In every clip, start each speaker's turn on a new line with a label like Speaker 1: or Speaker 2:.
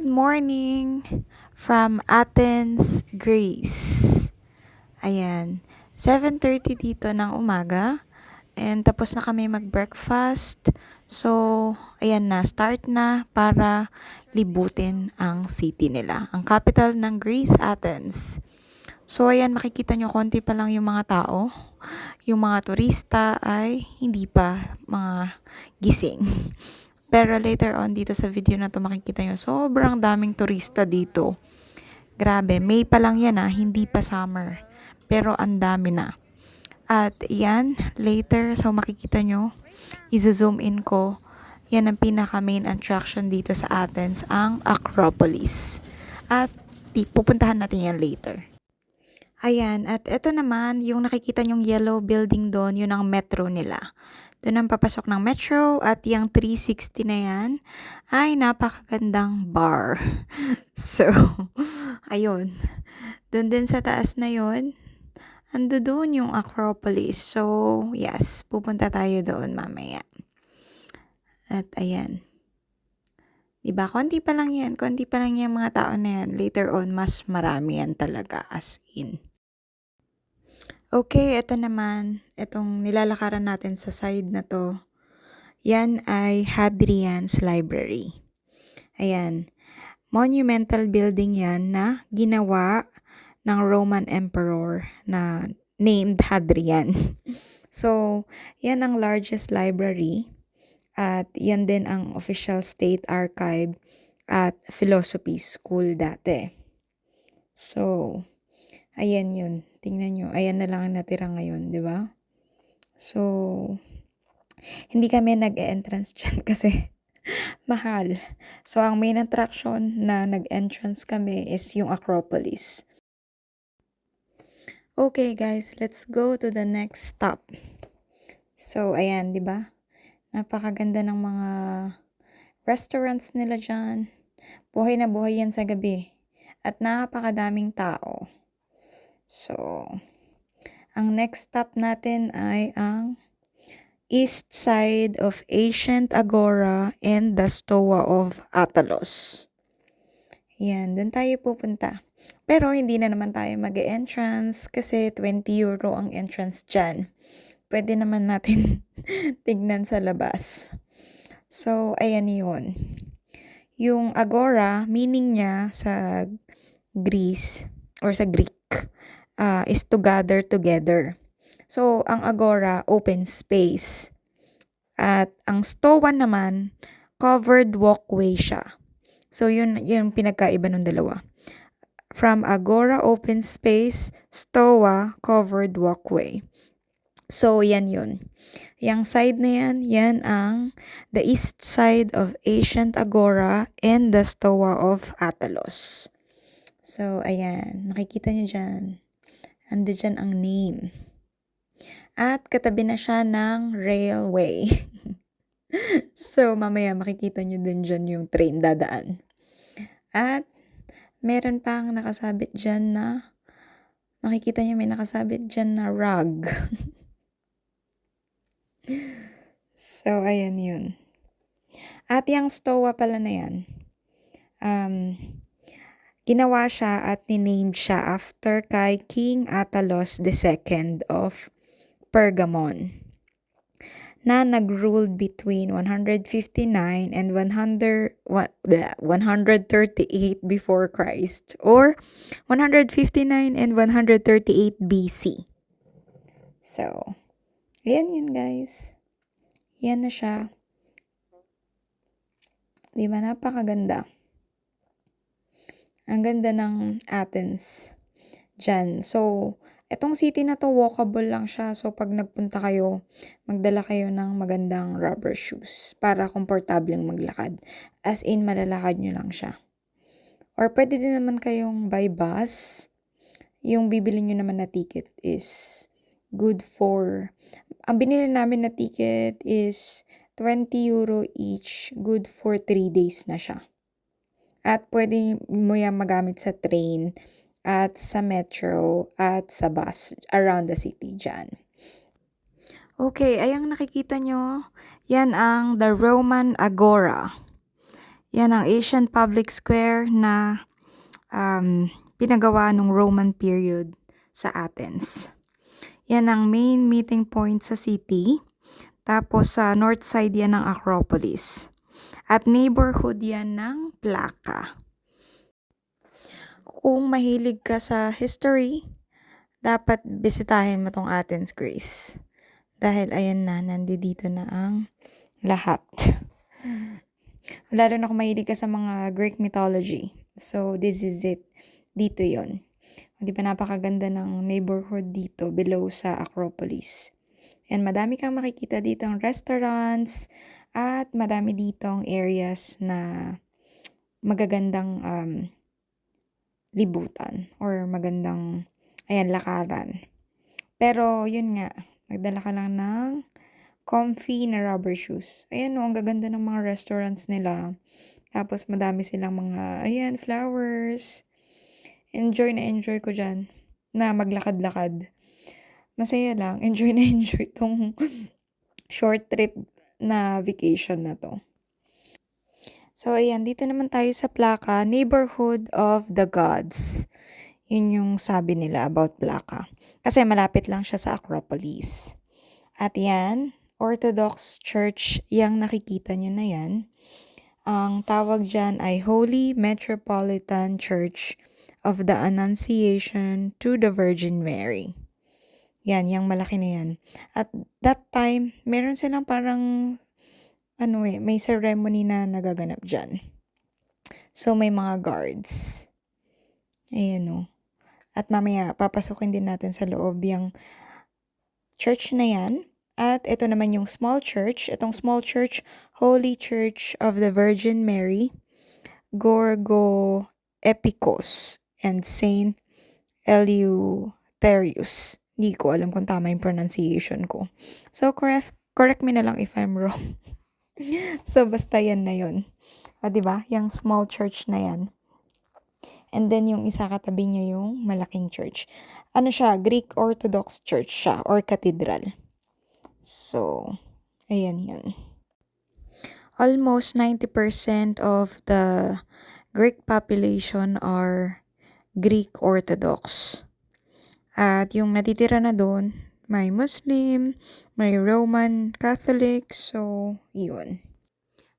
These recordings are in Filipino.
Speaker 1: Good morning from Athens, Greece. Ayan, 7.30 dito ng umaga. And tapos na kami mag-breakfast. So, ayan na, start na para libutin ang city nila. Ang capital ng Greece, Athens. So, ayan, makikita nyo, konti pa lang yung mga tao. Yung mga turista ay hindi pa mga gising. Pero later on dito sa video na to makikita nyo, sobrang daming turista dito. Grabe, May pa lang yan ah, hindi pa summer. Pero ang dami na. At yan, later, so makikita nyo, izo-zoom in ko, yan ang pinaka main attraction dito sa Athens, ang Acropolis. At pupuntahan natin yan later. Ayan, at ito naman, yung nakikita nyong yellow building doon, yun ang metro nila. Doon ang papasok ng metro at yung 360 na yan ay napakagandang bar. So, ayun. Doon din sa taas na yon ando doon yung Acropolis. So, yes, pupunta tayo doon mamaya. At ayan. Diba? Konti pa lang yan. Konti pa lang yan mga tao na yan. Later on, mas marami yan talaga as in. Okay, ito naman, itong nilalakaran natin sa side na to, yan ay Hadrian's Library. Ayan, monumental building yan na ginawa ng Roman Emperor na named Hadrian. So, yan ang largest library at yan din ang official state archive at philosophy school dati. So, ayan yun. Tingnan nyo, ayan na lang ang natira ngayon, di ba? So, hindi kami nag-entrance dyan kasi mahal. So, ang main attraction na nag-entrance kami is yung Acropolis. Okay guys, let's go to the next stop. So, ayan, di ba? Napakaganda ng mga restaurants nila dyan. Buhay na buhay yan sa gabi. At napakadaming tao. So, ang next stop natin ay ang east side of Ancient Agora and the Stoa of Atalos. Yan, doon tayo pupunta. Pero hindi na naman tayo mag entrance kasi 20 euro ang entrance dyan. Pwede naman natin tignan sa labas. So, ayan yun. Yung Agora, meaning niya sa Greece or sa Greek uh, is to gather together. So, ang Agora, open space. At ang Stoa naman, covered walkway siya. So, yun yung pinagkaiba ng dalawa. From Agora, open space, Stoa, covered walkway. So, yan yun. Yang side na yan, yan ang the east side of ancient Agora and the Stoa of Atalos. So, ayan. Makikita nyo dyan. Ando dyan ang name. At katabi na siya ng railway. so, mamaya makikita nyo din dyan yung train dadaan. At meron pang nakasabit dyan na makikita nyo may nakasabit dyan na rug. so, ayan yun. At yung stowa pala na yan, um, Ginawa siya at ninamed siya after kay King Atalos II of Pergamon na nag-ruled between 159 and 100, 138 before Christ or 159 and 138 BC. So, ayan yun guys. Yan na siya. Di ba napakaganda? Ang ganda ng Athens dyan. So, etong city na to, walkable lang siya. So, pag nagpunta kayo, magdala kayo ng magandang rubber shoes para komportableng maglakad. As in, malalakad nyo lang siya. Or pwede din naman kayong by bus. Yung bibili nyo naman na ticket is good for... Ang binili namin na ticket is 20 euro each. Good for 3 days na siya. At pwede mo yan magamit sa train at sa metro at sa bus around the city dyan. Okay, ayang nakikita nyo, yan ang the Roman Agora. Yan ang Asian Public Square na um, pinagawa nung Roman period sa Athens. Yan ang main meeting point sa city. Tapos sa north side yan ng Acropolis. At neighborhood yan ng Plaka. Kung mahilig ka sa history, dapat bisitahin mo tong Athens, Grace. Dahil ayan na, nandito na ang lahat. Lalo na kung mahilig ka sa mga Greek mythology. So, this is it. Dito yon. Di ba napakaganda ng neighborhood dito below sa Acropolis. And madami kang makikita dito ang restaurants at madami ditong areas na magagandang um, libutan or magandang ayan lakaran. Pero yun nga, magdala ka lang ng comfy na rubber shoes. Ayan o, ang gaganda ng mga restaurants nila. Tapos madami silang mga, ayan, flowers. Enjoy na enjoy ko dyan na maglakad-lakad. Masaya lang. Enjoy na enjoy tong short trip na vacation na to. So, ayan, dito naman tayo sa Plaka, Neighborhood of the Gods. Yun yung sabi nila about Plaka. Kasi malapit lang siya sa Acropolis. At yan, Orthodox Church, yung nakikita nyo na yan. Ang tawag dyan ay Holy Metropolitan Church of the Annunciation to the Virgin Mary. Yan, yung malaki na yan. At that time, meron silang parang, ano eh, may ceremony na nagaganap dyan. So, may mga guards. Ayan o. At mamaya, papasukin din natin sa loob yung church na yan. At ito naman yung small church. Itong small church, Holy Church of the Virgin Mary, Gorgo Epicos, and Saint Eleutherius. Hindi ko alam kung tama yung pronunciation ko. So, correct, correct me na lang if I'm wrong. so, basta yan na yun. O, ba? Yung small church na yan. And then, yung isa katabi niya yung malaking church. Ano siya? Greek Orthodox Church siya or cathedral. So, ayan yan. Almost 90% of the Greek population are Greek Orthodox. At yung natitira na doon, may Muslim, may Roman Catholic, so yun.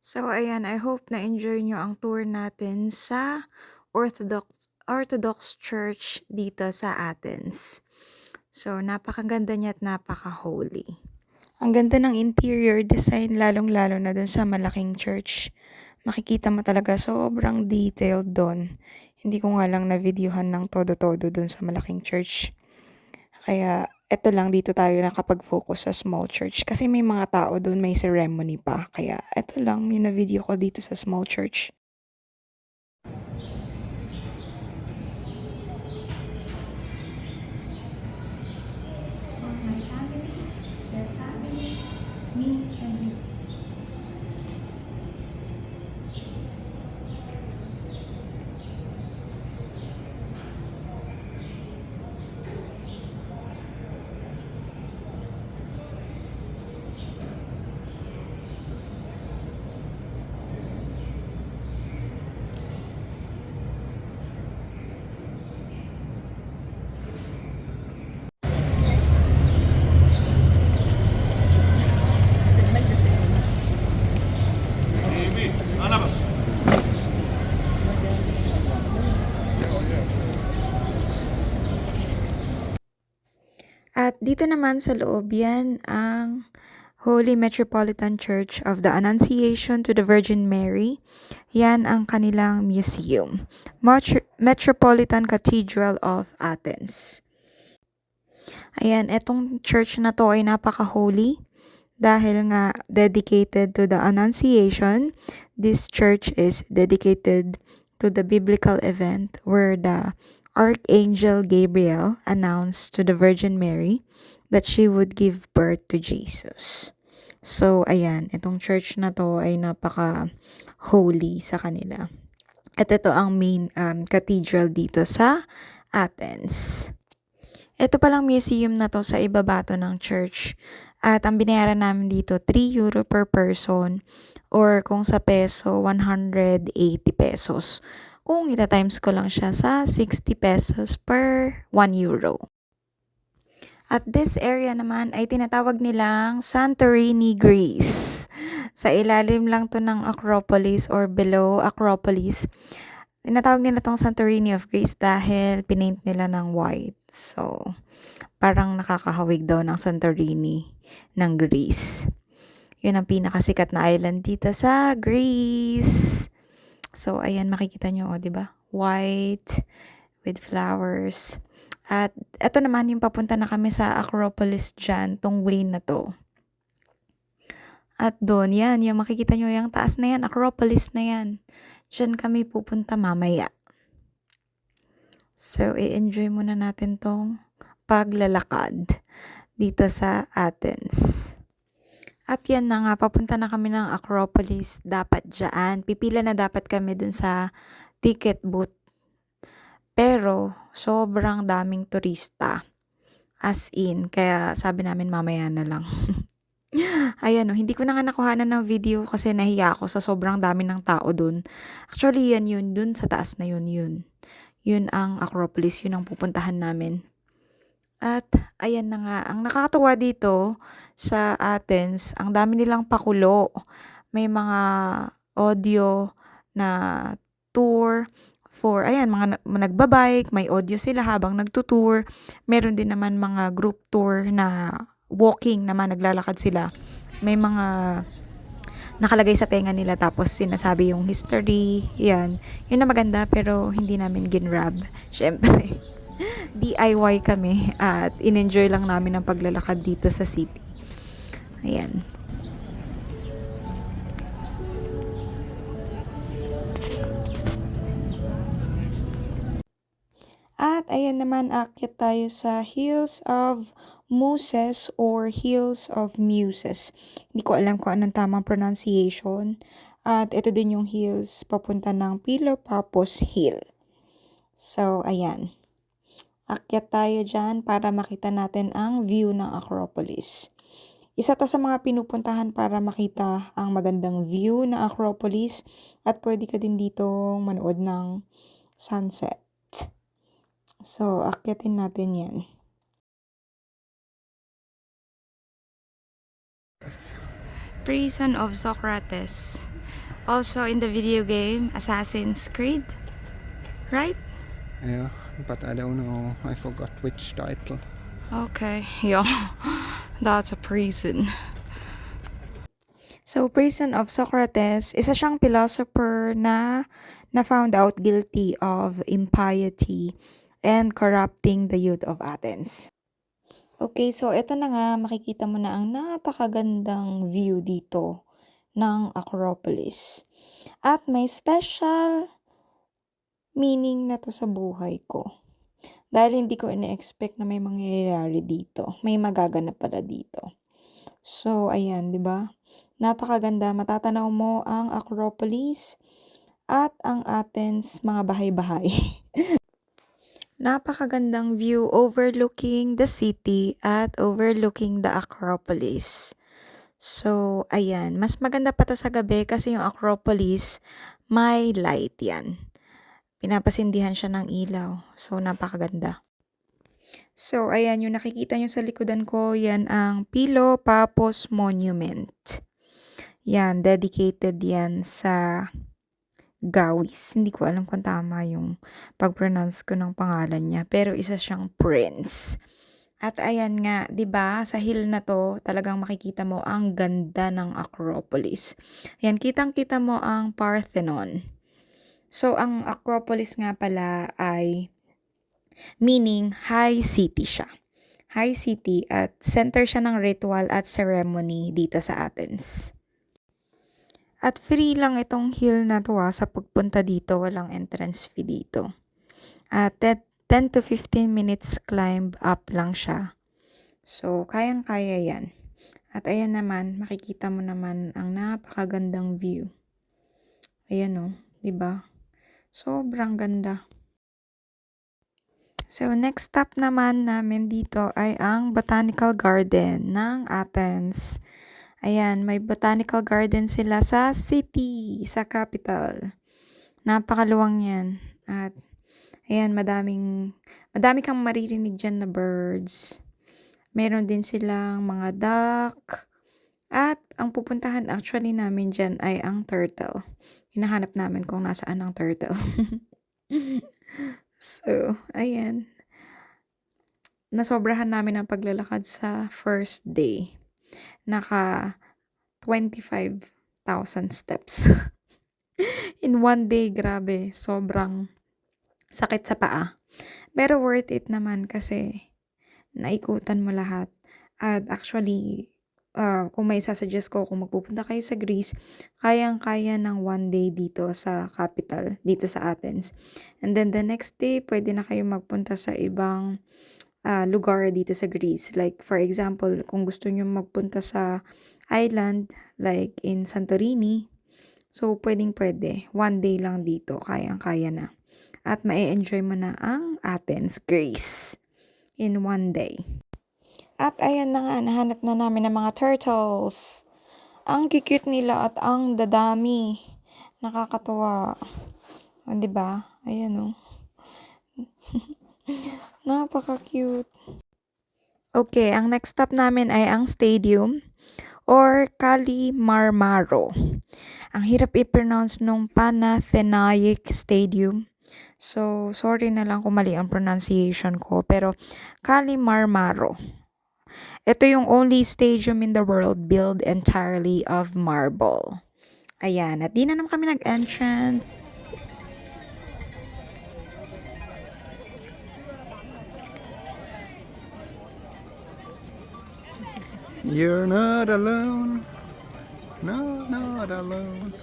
Speaker 1: So ayan, I hope na enjoy nyo ang tour natin sa Orthodox Orthodox Church dito sa Athens. So napakaganda niya at napaka-holy. Ang ganda ng interior design, lalong-lalo na dun sa malaking church. Makikita mo talaga sobrang detailed doon. Hindi ko nga lang na-videohan ng todo-todo dun sa malaking church. Kaya eto lang dito tayo nakapag-focus sa small church. Kasi may mga tao doon, may ceremony pa. Kaya eto lang yung na-video ko dito sa small church. At dito naman sa loob yan ang Holy Metropolitan Church of the Annunciation to the Virgin Mary. Yan ang kanilang museum. Metro- Metropolitan Cathedral of Athens. Ayan, etong church na to ay napaka-holy dahil nga dedicated to the Annunciation. This church is dedicated to the biblical event where the Archangel Gabriel announced to the Virgin Mary that she would give birth to Jesus. So, ayan, itong church na to ay napaka-holy sa kanila. At ito ang main um, cathedral dito sa Athens. Ito palang museum na to sa ibaba to ng church At ang binayaran namin dito, 3 euro per person or kung sa peso, 180 pesos. Kung ita times ko lang siya sa 60 pesos per 1 euro. At this area naman ay tinatawag nilang Santorini, Greece. Sa ilalim lang to ng Acropolis or below Acropolis. Tinatawag nila tong Santorini of Greece dahil pinaint nila ng white. So, parang nakakahawig daw ng Santorini ng Greece. Yun ang pinakasikat na island dito sa Greece. So, ayan, makikita nyo, o, di ba? White with flowers. At eto naman yung papunta na kami sa Acropolis dyan, tong way na to. At doon, yan, yung makikita nyo yung taas na yan, Acropolis na yan. Diyan kami pupunta mamaya. So, i-enjoy muna natin tong paglalakad dito sa Athens. At yan na nga, papunta na kami ng Acropolis. Dapat dyan. Pipila na dapat kami dun sa ticket booth. Pero, sobrang daming turista. As in, kaya sabi namin mamaya na lang. Ayan o, hindi ko na nga nakuhanan ng video kasi nahiya ako sa sobrang dami ng tao dun. Actually, yan yun, dun sa taas na yun, yun. Yun ang Acropolis, yun ang pupuntahan namin. At ayan na nga, ang nakakatuwa dito sa Athens, ang dami nilang pakulo. May mga audio na tour for, ayan, mga na- nagbabike, may audio sila habang nagtutour. Meron din naman mga group tour na walking naman, naglalakad sila. May mga nakalagay sa tenga nila tapos sinasabi yung history, yan. Yun na maganda pero hindi namin ginrab, syempre. DIY kami at in-enjoy lang namin ang paglalakad dito sa city. Ayan. At ayan naman, akyat tayo sa Hills of Muses or Hills of Muses. Hindi ko alam kung anong tamang pronunciation. At ito din yung hills papunta ng Pilopapos Hill. So, ayan. Akyat tayo dyan para makita natin ang view ng Acropolis. Isa to sa mga pinupuntahan para makita ang magandang view ng Acropolis at pwede ka din dito manood ng sunset. So, akyatin natin yan. Prison of Socrates. Also in the video game Assassin's Creed. Right?
Speaker 2: Yeah, but I don't know. I forgot which title.
Speaker 1: Okay, yeah, that's a prison. So, prison of Socrates, isa siyang philosopher na na found out guilty of impiety and corrupting the youth of Athens. Okay, so ito na nga, makikita mo na ang napakagandang view dito ng Acropolis. At may special meaning na to sa buhay ko. Dahil hindi ko ina-expect na may mangyayari dito. May magaganap pala dito. So, ayan, di ba? Napakaganda. Matatanaw mo ang Acropolis at ang Athens mga bahay-bahay. Napakagandang view overlooking the city at overlooking the Acropolis. So, ayan. Mas maganda pa to sa gabi kasi yung Acropolis may light yan. Pinapasindihan siya ng ilaw. So, napakaganda. So, ayan, yung nakikita nyo sa likodan ko, yan ang Pilo Papos Monument. Yan, dedicated yan sa Gawis. Hindi ko alam kung tama yung pag-pronounce ko ng pangalan niya. Pero isa siyang prince. At ayan nga, 'di ba, sa hill na 'to, talagang makikita mo ang ganda ng Acropolis. Ayan, kitang-kita mo ang Parthenon. So ang Acropolis nga pala ay meaning high city siya. High city at center siya ng ritual at ceremony dito sa Athens. At free lang itong hill na to ah, sa pagpunta dito, walang entrance fee dito. At 10 to 15 minutes climb up lang siya. So, kayang-kaya yan. At ayan naman, makikita mo naman ang napakagandang view. Ayan o, oh, di ba? Sobrang ganda. So, next stop naman namin dito ay ang Botanical Garden ng Athens. Ayan, may botanical garden sila sa city, sa capital. Napakaluwang yan. At, ayan, madaming, madami kang maririnig dyan na birds. Meron din silang mga duck. At, ang pupuntahan actually namin dyan ay ang turtle. Hinahanap namin kung nasaan ang turtle. so, ayan. Nasobrahan namin ang paglalakad sa first day. Naka 25,000 steps. In one day, grabe. Sobrang sakit sa paa. Pero worth it naman kasi naikutan mo lahat. At actually, uh, kung may sasuggest ko kung magpupunta kayo sa Greece, kayang-kaya ng one day dito sa capital, dito sa Athens. And then the next day, pwede na kayo magpunta sa ibang uh, lugar dito sa Greece. Like for example, kung gusto nyo magpunta sa island, like in Santorini, so pwedeng pwede. One day lang dito, kayang-kaya na. At ma-enjoy mo na ang Athens, Greece in one day. At ayan na nga, nahanap na namin ng mga turtles. Ang cute nila at ang dadami. Nakakatuwa. O, di ba? Ayan o. Napaka-cute. Okay, ang next stop namin ay ang stadium or Kali Marmaro. Ang hirap i-pronounce nung Panathinaik Stadium. So, sorry na lang kung mali ang pronunciation ko. Pero, Kali Marmaro. Ito yung only stadium in the world built entirely of marble. Ayan, at di na naman kami nag-entrance.
Speaker 2: You're not alone. No, not alone.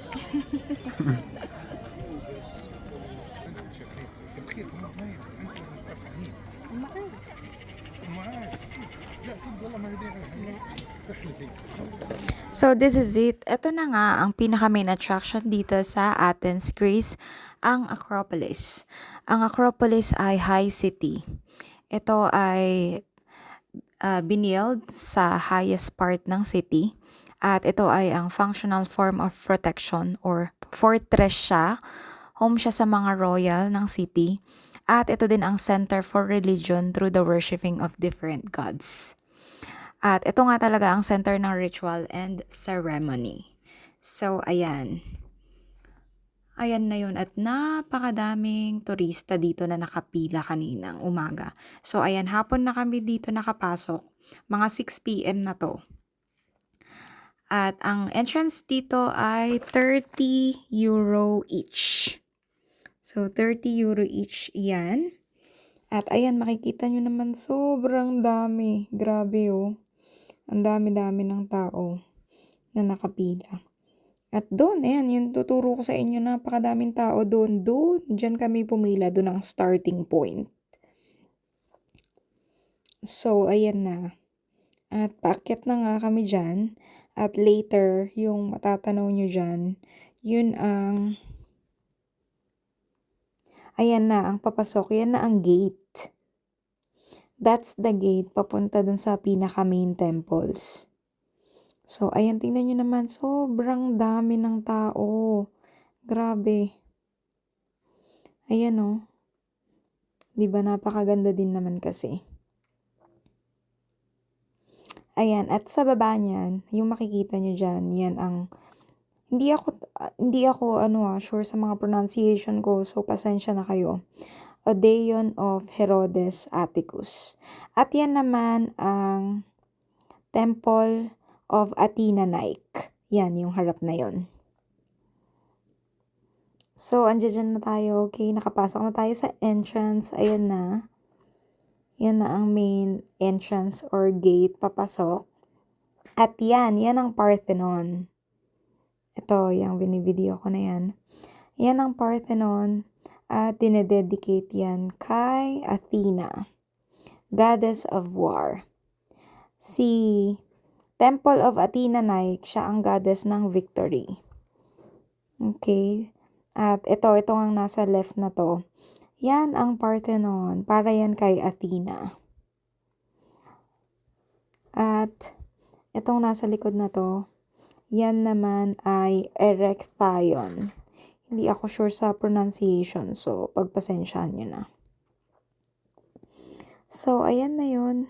Speaker 1: So, this is it. Ito na nga ang pinaka main attraction dito sa Athens, Greece, ang Acropolis. Ang Acropolis ay high city. Ito ay uh, binield sa highest part ng city. At ito ay ang functional form of protection or fortress siya. Home siya sa mga royal ng city. At ito din ang center for religion through the worshipping of different gods. At ito nga talaga ang center ng ritual and ceremony. So, ayan. Ayan na yun. At napakadaming turista dito na nakapila kaninang umaga. So, ayan, hapon na kami dito nakapasok. Mga 6pm na to. At ang entrance dito ay 30 euro each. So, 30 euro each yan. At ayan, makikita nyo naman sobrang dami. Grabe oh. Ang dami-dami ng tao na nakapila. At doon, ayan, yung tuturo ko sa inyo, napakadaming tao doon. Doon, dyan kami pumila, doon ang starting point. So, ayan na. At paakyat na nga kami dyan. At later, yung matatanaw nyo dyan, yun ang... Ayan na, ang papasok. Yan na ang gate. That's the gate papunta dun sa pinaka main temples. So, ayan, tingnan nyo naman, sobrang dami ng tao. Grabe. Ayan, oh. Di ba napakaganda din naman kasi. Ayan, at sa baba niyan, yung makikita nyo dyan, yan ang, hindi ako, uh, hindi ako, ano ah, sure sa mga pronunciation ko, so pasensya na kayo. Odeon of Herodes Atticus. At yan naman ang Temple of Athena Nike. Yan, yung harap na yon. So, andyan dyan na tayo. Okay, nakapasok na tayo sa entrance. Ayan na. Yan na ang main entrance or gate papasok. At yan, yan ang Parthenon. Ito, yung binivideo ko na yan. Yan ang Parthenon at dinededicate yan kay Athena, goddess of war. Si Temple of Athena Nike, siya ang goddess ng victory. Okay? At ito, ito ang nasa left na to. Yan ang Parthenon. Para yan kay Athena. At itong nasa likod na to, yan naman ay Erecthion. Hindi ako sure sa pronunciation, so pagpasensyahan nyo na. So, ayan na yun.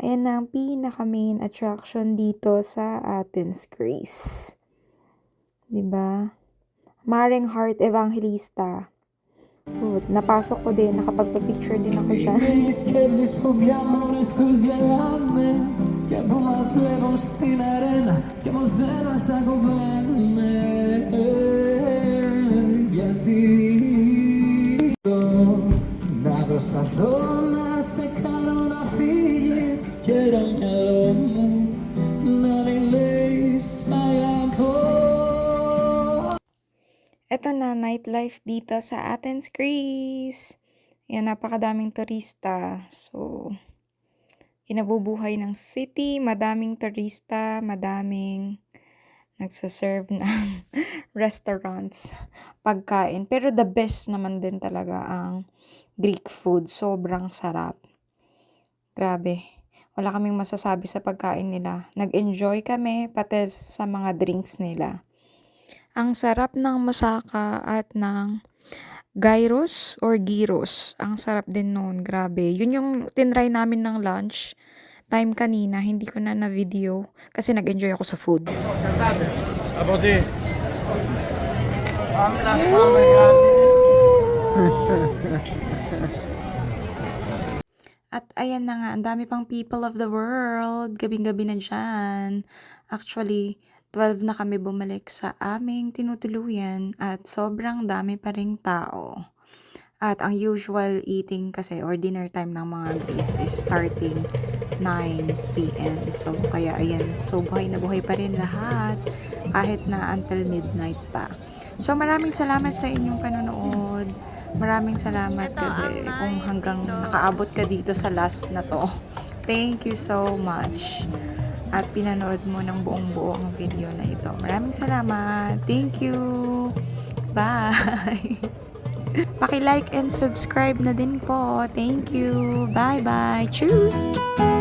Speaker 1: Ayan na ang pinaka main attraction dito sa Athens, Greece. 'Di ba? Maring Heart Evangelista. Good. Napasok ko din, nakapagpa-picture din ako dyan.
Speaker 3: μας βλέπουν στην αρένα και όμως δεν μας ακουμπάνε γιατί να προσπαθώ να σε κάνω να φύγεις και το μυαλό μου να μην λέεις αγαπώ
Speaker 1: Ito na nightlife dito sa Athens, Greece. Yan, napakadaming turista. So, kinabubuhay ng city, madaming turista, madaming nagsaserve ng restaurants, pagkain. Pero the best naman din talaga ang Greek food. Sobrang sarap. Grabe. Wala kaming masasabi sa pagkain nila. Nag-enjoy kami, pati sa mga drinks nila. Ang sarap ng masaka at ng gyros or gyros. Ang sarap din noon, grabe. Yun yung tinry namin ng lunch time kanina. Hindi ko na na-video kasi nag-enjoy ako sa food. At ayan na nga, ang dami pang people of the world. Gabing-gabi na dyan. Actually, 12 na kami bumalik sa aming tinutuluyan at sobrang dami pa ring tao. At ang usual eating kasi or dinner time ng mga Greece is starting 9 p.m. So, kaya ayan, so buhay na buhay pa rin lahat kahit na until midnight pa. So, maraming salamat sa inyong panonood. Maraming salamat kasi kung hanggang nakaabot ka dito sa last na to. Thank you so much. At pinanood mo ng buong buo ang video na ito. Maraming salamat. Thank you. Bye. Paki-like and subscribe na din po. Thank you. Bye-bye. Cheers!